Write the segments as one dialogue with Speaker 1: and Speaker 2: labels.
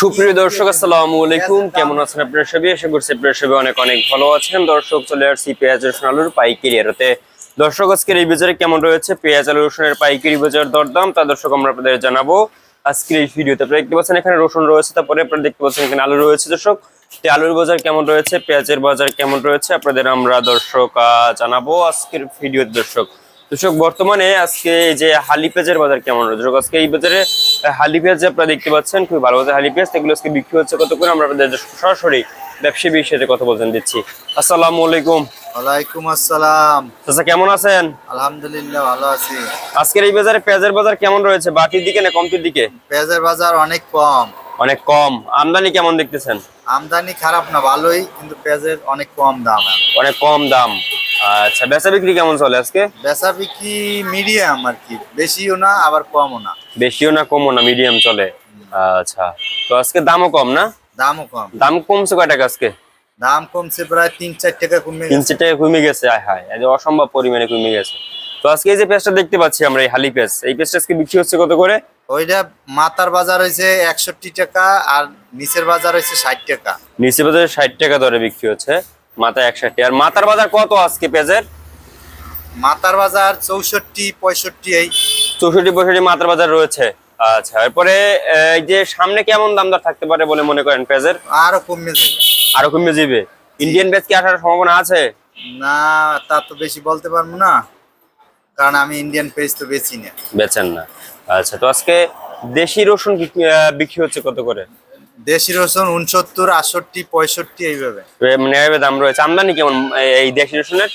Speaker 1: সুপ্রিয় দর্শক, আসসালামু আলাইকুম। কেমন আছেন আপনারা সবাই? আশা করছি আপনারা সবাই অনেক অনেক ভালো আছেন। দর্শক, চলে আসছি পেঁয়াজ, রসুন, আলুর পাইকারি আড়তে দর্শক, আজকের এই বাজারে কেমন রয়েছে? পেঁয়াজ, আলু, রসুনের পাইকারি বাজার দরদাম, তা দর্শক আমরা আপনাদের জানাব। আজকের এই ভিডিওতে আপনারা দেখতে পাচ্ছেন, এখানে রসুন রয়েছে, তারপরে আপনারা দেখতে পাচ্ছেন এখানে আলু রয়েছে। দর্শক, তো আলুর বাজার কেমন রয়েছে? পেঁয়াজের বাজার কেমন রয়েছে? আপনাদের আমরা দর্শক জানাব আজকের ভিডিওতে। দর্শক দর্শক, বর্তমানে আজকে যে হালি পেঁয়াজের বাজার কেমন রয়েছে? দর্শক, আজকে এই বাজারে হালি পেঁয়াজ যে আপনারা দেখতে পাচ্ছেন খুবই ভালো বাজার হালি পেঁয়াজ এগুলো আজকে বিক্রি হচ্ছে কত করে? আমরা আপনাদের সরাসরি ব্যবসায়ী বিষয়ে কথা বলতেন দিচ্ছি। আসসালামু আলাইকুম।
Speaker 2: ওয়ালাইকুম আসসালাম।
Speaker 1: চাচা কেমন আছেন?
Speaker 2: আলহামদুলিল্লাহ ভালো আছি।
Speaker 1: আজকের এই বাজারে পেঁয়াজের বাজার কেমন রয়েছে? বাটির দিকে না কমতির দিকে?
Speaker 2: পেঁয়াজের বাজার অনেক কম।
Speaker 1: অনেক কম। আমদানি কেমন দেখতেছেন?
Speaker 2: আমদানি খারাপ না ভালোই কিন্তু পেঁয়াজের অনেক কম দাম।
Speaker 1: অনেক কম দাম। আচ্ছা বেচা বিক্রি কেমন চলে আজকে?
Speaker 2: বেচা বিক্রি মিডিয়াম আর কি বেশিও না আবার কমও না।
Speaker 1: বেশিও না কমও না মিডিয়াম চলে। আচ্ছা তো আজকে দামও কম না?
Speaker 2: দামও কম।
Speaker 1: দাম কমছে কয় টাকা আজকে?
Speaker 2: দাম কমছে প্রায় তিন চার টাকা কমে
Speaker 1: তিন চার টাকা কমে গেছে আয় হায় অসম্ভব পরিমাণে কমে গেছে। তো আজকে এই যে পেঁয়াজটা দেখতে পাচ্ছি আমরা এই হালি পেঁয়াজ এই পেঁয়াজটা আজকে বিক্রি হচ্ছে কত করে?
Speaker 2: ওইটা মাথার বাজার হয়েছে একষট্টি টাকা আর নিচের বাজার হয়েছে ষাট টাকা।
Speaker 1: নিচের বাজারে ষাট টাকা দরে বিক্রি হচ্ছে। মাথা একষট্টি। আর মাথার বাজার কত আজকে পেঁয়াজের?
Speaker 2: মাথার বাজার চৌষট্টি পঁয়ষট্টি এই।
Speaker 1: চৌষট্টি পঁয়ষট্টি মাথার বাজার রয়েছে। আচ্ছা এরপরে এই যে সামনে কেমন দাম দর থাকতে পারে বলে মনে করেন পেঁয়াজের?
Speaker 2: আরও কমে যাবে।
Speaker 1: আরও কমে যাবে। ইন্ডিয়ান পেঁয়াজ কি আসার সম্ভাবনা আছে?
Speaker 2: না তা তো বেশি বলতে পারব না। কারণ আমি ইন্ডিয়ান পেজ তো বেশি না।
Speaker 1: বেচেন না। আচ্ছা তো আজকে দেশি রসুন বিক্রি হচ্ছে কত করে?
Speaker 2: দেশি রসুন উনসত্তর আটষট্টি পঁয়ষট্টি এইভাবে।
Speaker 1: মানে এভাবে দাম রয়েছে। আমদানি কেমন? এই- দেশি রসুনের?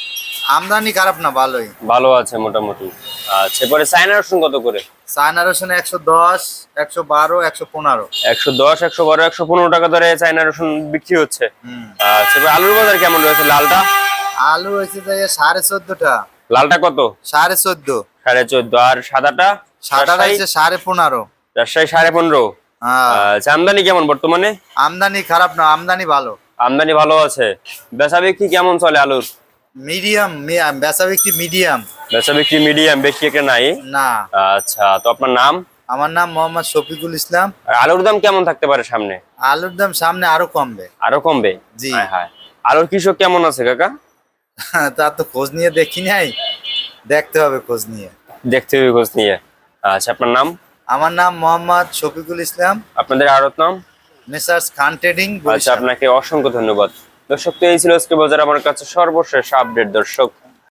Speaker 2: আমদানি খারাপ না ভালোই।
Speaker 1: ভালো আছে মোটামুটি। আচ্ছা এরপরে চায়না রসুন কত করে?
Speaker 2: চায়না রসুন একশো দশ একশো বারো একশো পনেরো।
Speaker 1: একশো দশ একশো বারো একশো পনেরো টাকা ধরে চায়না রসুন বিক্রি হচ্ছে। আচ্ছা আলুর বাজার কেমন রয়েছে? লালটা?
Speaker 2: আলু হয়েছে যে সাড়ে চোদ্দটা।
Speaker 1: লালটা কত?
Speaker 2: সাড়ে চোদ্দ।
Speaker 1: সাড়ে চোদ্দ। আর সাদাটা?
Speaker 2: সাদাটা হয়েছে সাড়ে পনেরো।
Speaker 1: রাজশাহী সাড়ে পনেরো। আচ্ছা আমদানি কেমন বর্তমানে?
Speaker 2: আমদানি খারাপ না আমদানি ভালো।
Speaker 1: আমদানি ভালো আছে। বেচা বিক্রি কেমন চলে আলুর?
Speaker 2: মিডিয়াম বেচা বিক্রি মিডিয়াম।
Speaker 1: বেচা বিক্রি মিডিয়াম বেশি একটা নাই?
Speaker 2: না।
Speaker 1: আচ্ছা তো আপনার নাম?
Speaker 2: আমার নাম মোহাম্মদ শফিকুল ইসলাম।
Speaker 1: আর আলুর দাম কেমন থাকতে পারে সামনে?
Speaker 2: আলুর দাম সামনে আরও কমবে।
Speaker 1: আরও কমবে?
Speaker 2: জি।
Speaker 1: হায় হায়। আলুর কৃষক কেমন আছে কাকা?
Speaker 2: তা তো খোঁজ নিয়ে দেখি নাই। দেখতে হবে খোঁজ নিয়ে।
Speaker 1: দেখতে হবে খোঁজ নিয়ে। আচ্ছা আপনার নাম?
Speaker 2: আমার নাম মোহাম্মদ শফিকুল ইসলাম।
Speaker 1: আপনাদের আড়ত নাম?
Speaker 2: মেসার্স খান ট্রেডিং
Speaker 1: আচ্ছা আপনাকে অসংখ্য ধন্যবাদ। দর্শক তো এই ছিল আজকে বাজার আমার কাছে সর্বশেষ আপডেট। দর্শক